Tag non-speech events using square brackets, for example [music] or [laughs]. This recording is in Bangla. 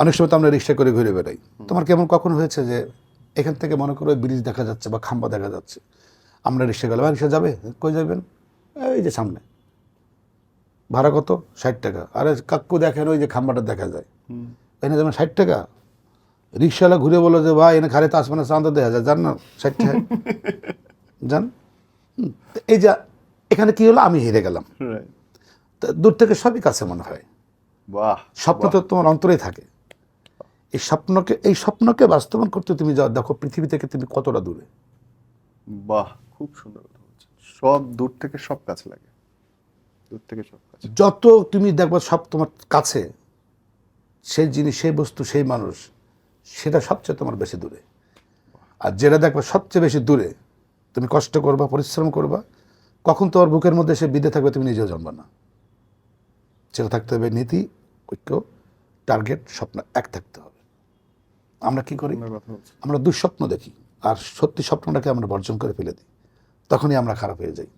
অনেক সময় তো আমরা রিক্সা করে ঘুরে বেড়াই। তোমার কেমন কখন হয়েছে যে এখান থেকে মনে করো ব্রিজ দেখা যাচ্ছে বা খাম্বা দেখা যাচ্ছে? আমরা রিক্সা গেলাম রিক্সা যাবে? কই যাবেন? এই যে সামনে। ভাড়া কত? ষাট টাকা। আরে কাকু দেখেন ওই যে খাম্বাটা দেখা যায়। এনে যেমন ষাট টাকা। রিক্সাওয়ালা ঘুরে বলো যে ভাই এনে খারে তো আসমানে চাঁদ দেখা যায়। জান না ষাট টাকা। [laughs] জান এই যে এখানে কি হলো? আমি হেরে গেলাম। তো দূর থেকে সবই কাছে মনে হয়। বাহ স্বপ্ন তো তোমার অন্তরেই থাকে। এই স্বপ্নকে এই স্বপ্নকে বাস্তবায়ন করতে তুমি যাও দেখো পৃথিবী থেকে তুমি কতটা দূরে। বাহ খুব সুন্দর কথা সব দূর থেকে সব কাছে লাগে। দূর থেকে সব কাছে যত তুমি দেখবা সব তোমার কাছে সেই জিনিস সেই বস্তু সেই মানুষ সেটা সবচেয়ে তোমার বেশি দূরে। আর যেটা দেখবা সবচেয়ে বেশি দূরে তুমি কষ্ট করবা পরিশ্রম করবা কখন তোমার বুকের মধ্যে সে বিদে থাকবে তুমি নিজেও জানবা না। সেটা থাকতে হবে নীতি ঐক্য টার্গেট স্বপ্ন এক থাকতে হবে। আমরা কি করি? আমরা দুঃস্বপ্ন দেখি আর সত্যি স্বপ্নটাকে আমরা বর্জন করে ফেলে দিই। তখনই আমরা খারাপ হয়ে যাই।